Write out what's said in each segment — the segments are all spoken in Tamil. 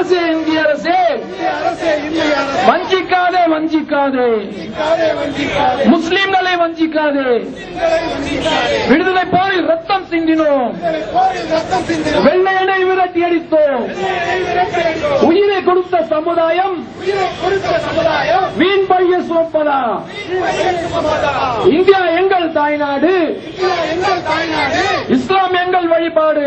அரசே இந்திய அரசே. வஞ்சிக்காதே வஞ்சிக்காதே. முஸ்லிம்களை வஞ்சிக்காதே. விடுதலை போரில் ரத்தம் சிந்தினோம். விடுதலை போரில் உயிரை கொடுத்த சமுதாயம் உயிரை கொடுத்த வீண் பழிய சுமப்பதா? இந்தியா எங்கள் தாய்நாடு. எங்கள் இஸ்லாம் எங்கள் வழிபாடு.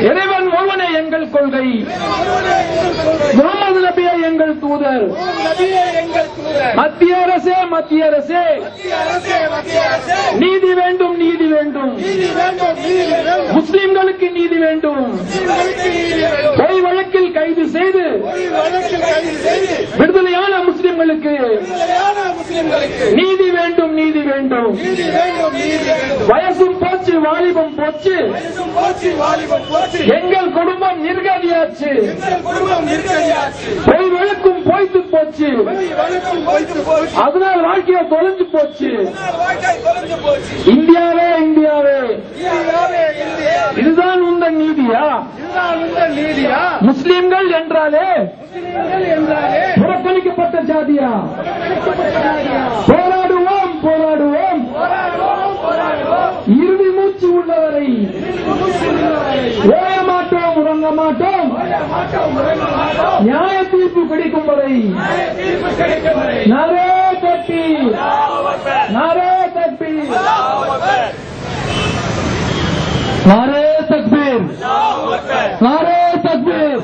இறைவன் ஒருவனே எங்கள் கொள்கை. முகமது நபியே எங்கள் தூதர் எங்கள் தூதர். மத்திய அரசே மத்திய அரசே. நீதி வேண்டும் நீதி வேண்டும். முஸ்லிம்களுக்கு நீதி வேண்டும். பொய் வழக்கில் கைது செய்து விடுதலையான முஸ்லிம்களுக்கு நீதி வேண்டும் நீதி வேண்டும். வயசும் போச்சு வாலிபம் போச்சு. எங்கள் குடும்பம் நிர்கதியாச்சு எங்கள் குடும்பம் நெருக்கடியாச்சு பொய் வழக்கும் போய்த்து போச்சு. அதனால் வாழ்க்கைய தொலைஞ்சு போச்சு. இந்தியாவே இந்தியாவே. இந்தியாவே இந்தியா இதுதான் உந்தன் நீதியா? நீதியா முஸ்லிம்கள் என்றாலே புறக்கணிக்கப்பட்ட ஜாதியா? போராடுவோம் போராடுவோம். இறுதி மூச்சு உள்ளவரை ஓய மாட்டோம். உறங்க மாட்டோம். நியாய तुकड़ी को मरई नारे कट्टी नारे तकबीर। नारे तकबीर। नारे तकबीर।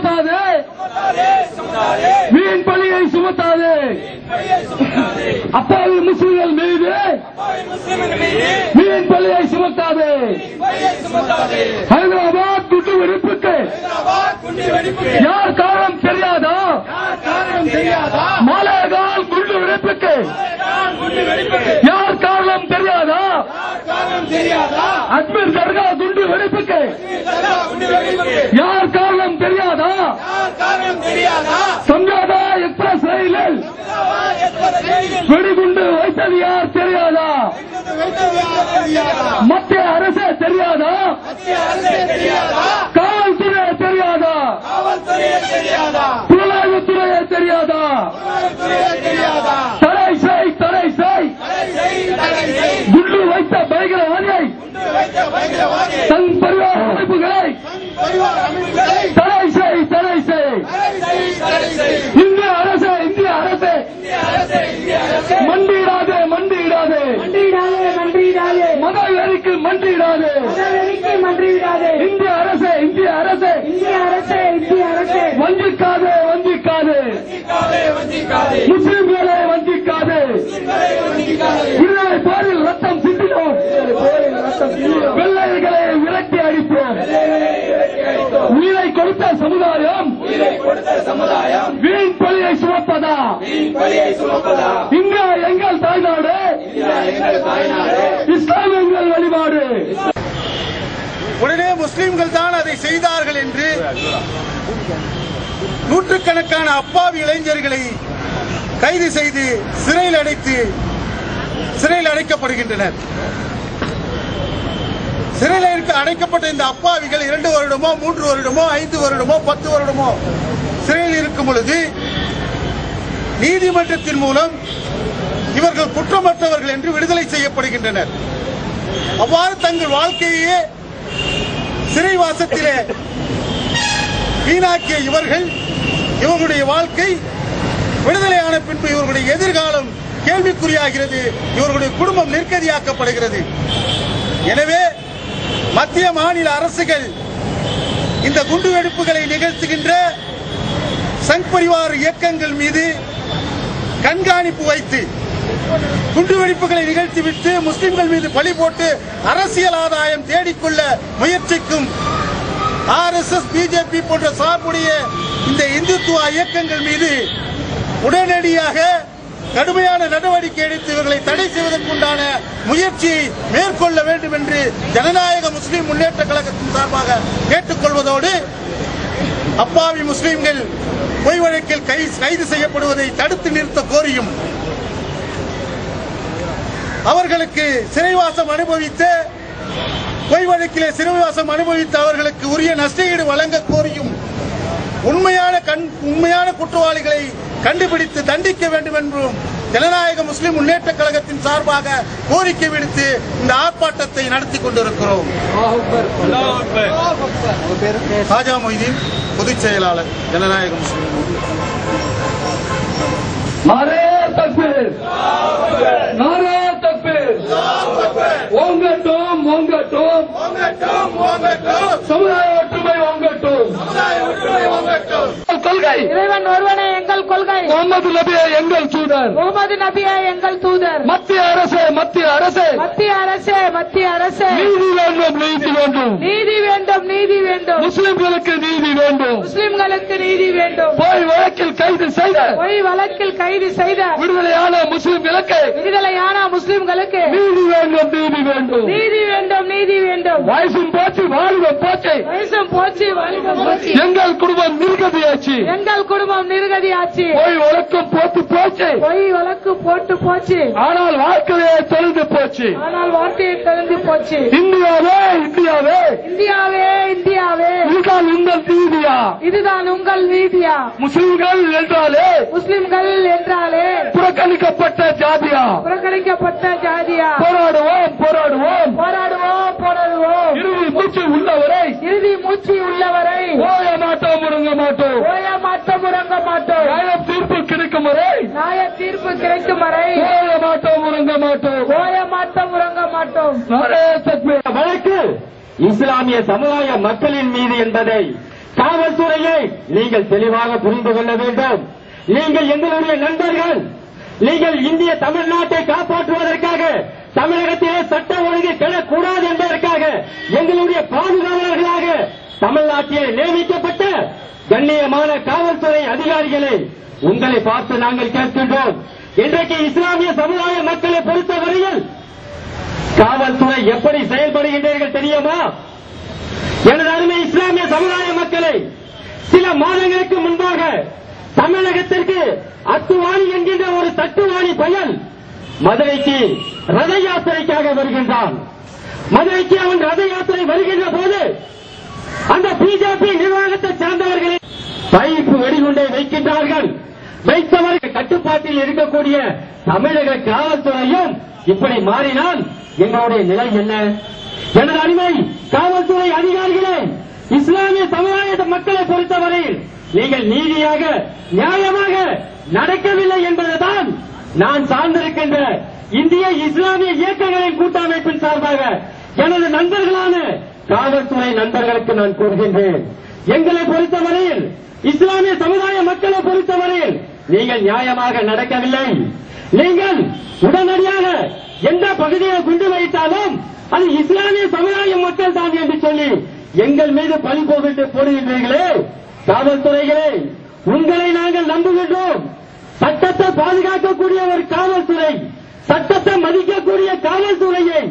சுமத்தாதே. வீண் பழியை சுமத்தாதே. அப்பாவி முஸ்லிம்கள் மீது வீண் பழியை சுமத்தாதே. ஹைதராபாத் குண்டு வெடிப்புக்கு யார் காரணம் தெரியாதா? காரணம் தெரியாதா? மாலேகால் குண்டு வெடிப்புக்கு யார் காரணம் தெரியாதா? காரணம் தெரியாதா? அஜ்மீர் தர்கா குண்டு வெடிப்புக்கு யார் காரணம் தெரியாதா தெரியாதா எக்ஸ்பிரஸ் ரயிலில் வெடிகுண்டு வைத்தது யார் தெரியாதா? மத்திய அரசே தெரியாதா? தெரியாதா காவல்துறை தெரியாதா? புலனாய்வுத்துறையே தெரியாதா? தடை செய் தடை செய். குண்டு வைத்த பயங்கரவாதியை தன் பரிவார அமைப்புகளை செய். தடை இந்திய அரசே இந்திய அரசே. மண்டியிடாதே மண்டியிடாதே. மன்றிடாதே மத வெறிக்கு மண்டியிடாதே மதவெறிக்கு மன்றிடாதே இந்திய அரசே இந்திய அரசே இந்திய அரசே இந்திய அரசே வஞ்சிக்காதே வஞ்சிக்காதே வஞ்சிக்காதே, வஞ்சிக்காதே. முஸ்லிம்களை வஞ்சிக்காதே முஸ்லிம்களை வஞ்சிக்காதே. விடுதலை போரில் ரத்தம் சிந்தினோம் வெள்ளைகளை விரட்டி அடிப்போம் உயிரை கொடுத்த சமுதாயம் உயிரை கொடுத்த சமுதாயம் வீண் பழியை சுமப்பதா வீண் பழியை சுமப்பதா? இங்க எங்கள் தாய்நாடு. இந்தியா எங்கள் தாய்நாடு. இஸ்லாம் எங்கள் வழிபாடு. உடனே முஸ்லிம்கள் தான் அதை செய்தார்கள் என்று நூற்றுக்கணக்கான அப்பாவி இளைஞர்களை கைது செய்து சிறையில் அடைத்து சிறையில் அடைக்கப்படுகின்றனர். சிறையில் அடைக்கப்பட்ட இந்த அப்பாவிகள் இரண்டு வருடமோ மூன்று வருடமோ ஐந்து வருடமோ பத்து வருடமோ சிறையில் இருக்கும் பொழுது நீதிமன்றத்தின் மூலம் இவர்கள் குற்றமற்றவர்கள் என்று விடுதலை செய்யப்படுகின்றனர். அவ்வாறு தங்கள் வாழ்க்கையே சிறைவாசத்திலே வீணாக்கிய இவர்கள் இவர்களுடைய வாழ்க்கை விடுதலையான பின்பு இவர்களுடைய எதிர்காலம் கேள்விக்குறியாகிறது இவர்களுடைய குடும்பம் நிர்கதியாக்கப்படுகிறது எனவே மத்திய மாநில அரசுகள் இந்த குண்டுவெடிப்புகளை நிகழ்த்துகின்ற சங் பரிவார் இயக்கங்கள் மீது கண்காணிப்பு வைத்து குண்டுவெடிப்புகளை நிகழ்த்திவிட்டு முஸ்லிம்கள் மீது பழி போட்டு அரசியல் ஆதாயம் தேடிக்கொள்ள முயற்சிக்கும் ஆர்எஸ்எஸ் பிஜேபி போன்ற சார்புடைய இந்த இந்துத்துவ இயக்கங்கள் மீது உடனடியாக கடுமையான நடவடிக்கை எடுத்து இவர்களை தடை செய்வதற்குண்டான முயற்சியை மேற்கொள்ள வேண்டும் என்று ஜனநாயக முஸ்லிம் முன்னேற்ற கழகத்தின் சார்பாக கேட்டுக்கொள்வதோடு அப்பாவி முஸ்லிம்கள் பொய் வழக்கில் கைது செய்யப்படுவதை தடுத்து நிறுத்த கோரியும். அவர்களுக்கு சிறைவாசம் அனுபவித்த பொய் வழக்கிலே சிறைவாசம் அனுபவித்த அவர்களுக்கு உரிய நஷ்டஈடு வழங்க கோரியும். உண்மையான கண் உண்மையான குற்றவாளிகளை கண்டுபிடித்து தண்டிக்க வேண்டும் என்றும் ஜனநாயக முஸ்லிம் முன்னேற்ற கழகத்தின் சார்பாக கோரிக்கை விடுத்து இந்த ஆர்ப்பாட்டத்தை நடத்தி கொண்டிருக்கிறோம். ராஜா மொய்தீன் பொதுச் செயலாளர் ஜனநாயக முஸ்லிம் ஓங்கட்டும் ஓங்கட்டும் சமுதாய ஒற்றுமை ஓங்கட்டும் கொள்கை இறைவன் முகமது நபியை எங்கள் தூதர். முகமது நபியே எங்கள் தூதர். மத்திய அரசு மத்திய அரசு. மத்திய அரசே மத்திய அரசே. நீதி வேண்டும் நீதி வேண்டும். நீதி வேண்டும் நீதி வேண்டும். முஸ்லிம்களுக்கு நீதி வேண்டும். முஸ்லிம்களுக்கு நீதி வேண்டும். போய் வழக்கில் கைது செய்த பொய் வழக்கில் கைது செய்த விடுதலையான முஸ்லிம்களுக்கு விடுதலையான முஸ்லிம்களுக்கு நீதி வேண்டும் நீதி வேண்டும். நீதி வேண்டும் நீதி வேண்டும். வயசும் போச்சு வாழ்வும் போச்சு. வயசும் போச்சு வாலிபம் போச்சு. எங்கள் குடும்பம் நிர்கதியாச்சு. எங்கள் குடும்பம் நிர்கதி ஆச்சு போய் வழக்கம் போட்டு போச்சு. பொய் வழக்கு போட்டு போச்சு. ஆனால் வாழ்க்கையே தொலைந்து போச்சு. ஆனால் வார்த்தையை தெரிந்து போச்சு. இந்தியாவே இந்தியாவே. இந்தியாவே இந்தியாவே. இதுதான் உங்கள் நீதியா? இதுதான் உங்கள் நீதியா? முஸ்லிம்கள் என்றாலே முஸ்லிம்கள் என்றாலே புறக்கணிக்கப்பட்ட ஜாதியா? புறக்கணிக்கப்பட்ட ஜாதியா? போராடுவோம் போராடுவோம். போராடுவோம் போராடுவோம். இறுதி மூச்சு உள்ளவரை இறுதி மூச்சு உள்ளவரை ஓய மாட்டோம் முருங்க மாட்டோம். ஓய மாட்டோம் உறங்க மாட்டோம். மாட்டோம். ஓய மாட்டோம் உறங்க மாட்டோம். வழக்கு. இஸ்லாமிய சமுதாய மக்களின் மீது என்பதை காவல்துறையை நீங்கள் தெளிவாக புரிந்து கொள்ள வேண்டும். நீங்கள் எங்களுடைய நண்பர்கள். நீங்கள் இந்திய தமிழ்நாட்டை காப்பாற்றுவதற்காக தமிழகத்திலே சட்ட ஒழுங்கு கிடக்கூடாது என்பதற்காக எங்களுடைய பாதுகாவலர்களாக தமிழ்நாட்டிலே நியமிக்கப்பட்ட கண்ணியமான காவல்துறை அதிகாரிகளை உங்களை பார்த்து நாங்கள் கேட்கின்றோம். இன்றைக்கு இஸ்லாமிய சமுதாய மக்களை பொறுத்தவரையில் காவல்துறை எப்படி செயல்படுகின்றீர்கள் தெரியுமா? எனது அருமை இஸ்லாமிய சமுதாய மக்களை சில மாதங்களுக்கு முன்பாக தமிழகத்திற்கு அத்துவாணி என்கின்ற ஒரு தட்டுவாணி பயன் மதுரைக்கு ரத யாத்திரைக்காக வருகின்றான். மதுரைக்கு அவன் ரத யாத்திரை வருகின்ற போது அந்த பிஜேபி நிர்வாகத்தை சேர்ந்தவர்களை பைப்பு வெடிகுண்டை வைக்கின்றார்கள். வைத்தவர்கள் கட்டுப்பாட்டில் இருக்கக்கூடிய தமிழக காவல்துறையும் இப்படி மாறினால் எங்களுடைய நிலை என்ன? எனது அடிமை காவல்துறை அதிகாரிகளே இஸ்லாமிய சமுதாய மக்களை பொறுத்தவரையில் நீங்கள் நீதியாக நியாயமாக நடக்கவில்லை என்பதுதான் நான் சார்ந்திருக்கின்ற இந்திய இஸ்லாமிய இயக்கங்களின் கூட்டமைப்பின் சார்பாக எனது நண்பர்களான காவல்துறை நண்பர்களுக்கு நான் கூறுகின்றேன். எங்களை பொறுத்தவரையில் இஸ்லாமிய சமுதாய மக்களை பொறுத்தவரையில் நீங்கள் நியாயமாக நடக்கவில்லை. நீங்கள் உடனடியாக எந்த பகுதியை குண்டு வைத்தாலும் அது இஸ்லாமிய சமுதாய மக்கள் தான் என்று சொல்லி எங்கள் மீது பழி போவிட்டு போடுகின்றீர்களே. காவல்துறைகளே உங்களை நாங்கள் நம்புகின்றோம். சட்டத்தை பாதுகாக்கக்கூடிய ஒரு காவல்துறை சட்டத்தை மதிக்கக்கூடிய காவல்துறையை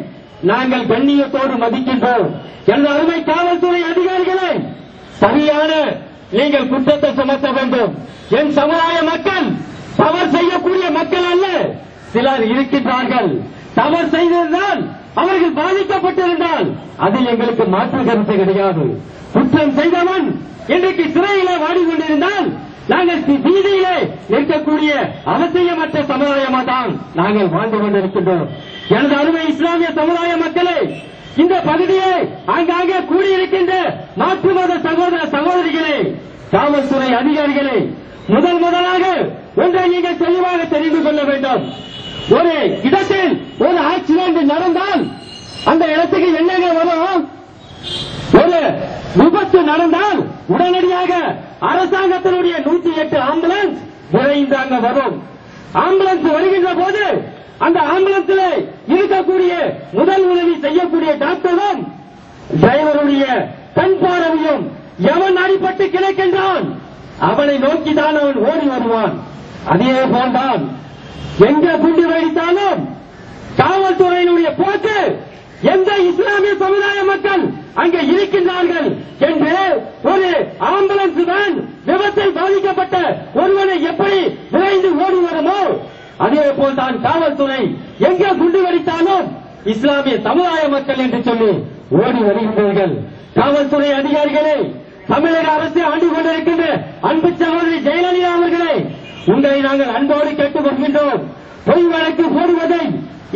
நாங்கள் கண்ணியத்தோடு மதிக்கின்றோம். எனது அருமை காவல்துறை அதிகாரிகளை சரியான நீங்கள் குற்றத்தை சுமத்த வேண்டும். என் சமுதாய மக்கள் தவறு செய்யக்கூடிய மக்கள் அல்ல. சிலர் இருக்கின்றார்கள். தவறு செய்திருந்தால் அவர்கள் பாதிக்கப்பட்டிருந்தால் அதில் எங்களுக்கு மாற்று கருத்து கிடையாது. குற்றம் செய்தவன் இன்றைக்கு சிறையிலே வாடிக்கொண்டிருந்தால் நாங்கள் தி- வீதியிலே நிற்கக்கூடிய அவசியமற்ற சமுதாயமா தான் நாங்கள் வாழ்ந்து கொண்டிருக்கின்றோம். எனது அருமை இஸ்லாமிய சமுதாய மக்களே இந்த பகுதியை ஆங்காங்கே கூடியிருக்கின்ற மாற்று மத சகோதர சகோதரிகளே காவல்துறை அதிகாரிகளே முதல் முதலாக ஒன்றை நீங்கள் தெளிவாக தெரிந்து கொள்ள வேண்டும். ஒரு இடத்தில் ஒரு ஆக்சிடென்ட் நடந்தால் அந்த இடத்துக்கு என்னங்க வரும்? ஒரு விபத்து நடந்தால் உடனடியாக அரசாங்கத்தினுடைய நூற்றி எட்டு ஆம்புலன்ஸ் விரைந்து அங்க வரும். ஆம்புலன்ஸ் வருகின்ற போது அந்த ஆம்புலன்ஸ்ல இருக்கக்கூடிய முதல் உதவி செய்யக்கூடிய டாக்டரும் டிரைவருடைய கண் பார்வையும் எவன் அடிபட்டு கிடைக்கின்றான் அவனை நோக்கிதான் அவன் ஓடி வருவான். அதே போல்தான் எங்க குண்டு வெடித்தாலும் காவல்துறையினுடைய போக்கு எந்த இஸ்லாமிய சமுதாய மக்கள் அங்கே இருக்கின்றார்கள் என்று ஒரு ஆம்புலன்ஸ் வேன் விபத்தில் பாதிக்கப்பட்ட ஒருவனை எப்படி விரைந்து ஓடி வருமோ அதே போல் தான் காவல்துறை எங்கே குண்டு வெடித்தாலும் இஸ்லாமிய சமுதாய மக்கள் என்று சொல்லி ஓடி வருகின்றார்கள் காவல்துறை அதிகாரிகளே தமிழக அரசு ஆண்டு கொண்டிருக்கின்ற அன்பு சகோதரி ஜெயலலிதா அவர்களே உங்களை நாங்கள் அன்போடு கேட்டுக் கொள்கின்றோம். பொய் வழக்கு போடுவதை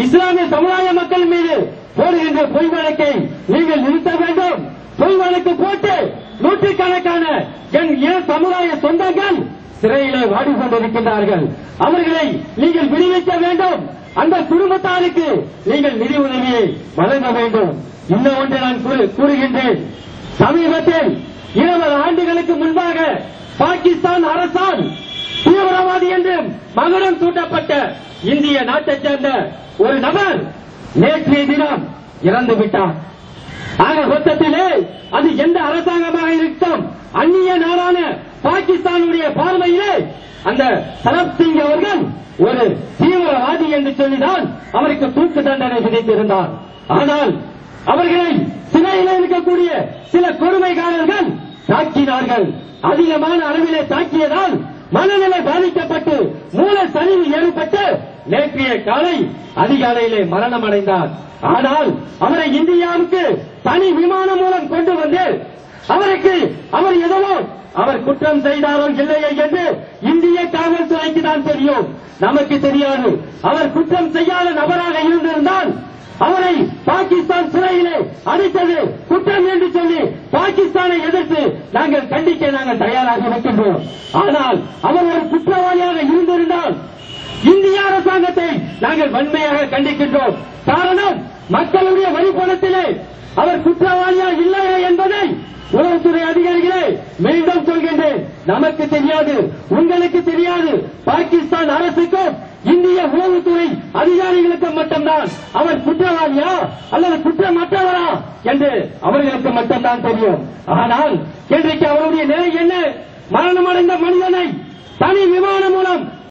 இஸ்லாமிய சமுதாய மக்கள் மீது போடுகின்ற பொய் வழக்கை நீங்கள் நிறுத்த வேண்டும். பொய் வழக்கு போட்டு நூற்றுக்கணக்கான என் இன சமுதாய சொந்தங்கள் சிறையிலே வாடிக்கொண்டிருக்கின்றார்கள். அவர்களை நீங்கள் விடுவிக்க வேண்டும். அந்த குடும்பத்தாருக்கு நீங்கள் நிதி உதவியை வழங்க வேண்டும். இன்னும் ஒன்று நான் கூறுகின்றேன். சமீபத்தில் இருபது ஆண்டுகளுக்கு முன்பாக பாகிஸ்தான் அரசால் தீவிரவாதி என்று மகுடம் சூட்டப்பட்ட இந்திய நாட்டைச் சேர்ந்த ஒரு நபர் நேற்றைய தினம் இறந்து விட்டார். ஆக மொத்தத்திலே அது எந்த அரசாங்கமாக இருக்கும் அந்நிய நாடான பாகிஸ்தானுடைய பார்வையிலே அந்த சரத் சிங் அவர்கள் ஒரு தீவிரவாதி என்று சொல்லிதான் அவருக்கு தூக்கு தண்டனை விதித்திருந்தார். ஆனால் அவர்களை சிறையில் இருக்கக்கூடிய சில கொடுமைக்காரர்கள் தாக்கினார்கள். அதிகமான அளவிலே தாக்கியதால் மனநிலை பாதிக்கப்பட்டு மூல சரிவு ஏற்பட்டு நேற்றைய காலை அதிகாலையிலே மரணம் அடைந்தார் ஆனால் அவரை இந்தியாவுக்கு தனி விமானம் மூலம் கொண்டு வந்து அவருக்கு அவர் எதனோ அவர் குற்றம் செய்தாரோ இல்லையே என்று இந்திய காவல்துறைக்கு தான் தெரியும். நமக்கு தெரியாது. அவர் குற்றம் செய்யாத நபராக இருந்திருந்தால் அவரை பாகிஸ்தான் சிறையிலே அடைத்தது குற்றம் என்று சொல்லி பாகிஸ்தானை எதிர்த்து நாங்கள் கண்டிக்க நாங்கள் தயாராக இருக்கின்றோம். ஆனால் அவர் ஒரு குற்றவாளியாக இருந்திருந்தால் இந்திய அரசாங்கத்தை நாங்கள் வன்மையாக கண்டிக்கின்றோம். காரணம் மக்களுடைய வரிப்பணத்திலே அவர் குற்றவாளி இல்லையா என்பதை உளவுத்துறை அதிகாரிகளே மீண்டும் சொல்கின்றேன் நமக்கு தெரியாது உங்களுக்கு தெரியாது. பாகிஸ்தான் அரசுக்கும் இந்திய உளவுத்துறை அதிகாரிகளுக்கு மட்டும்தான். அவர் குற்றவாளியா அல்லது குற்றமற்றவரா என்று அவர்களுக்கு மட்டும்தான் தெரியும். ஆனால் இன்றைக்கு அவருடைய நிலை என்ன? மரணமடைந்த மனிதனை தனி விமானம் மூலம்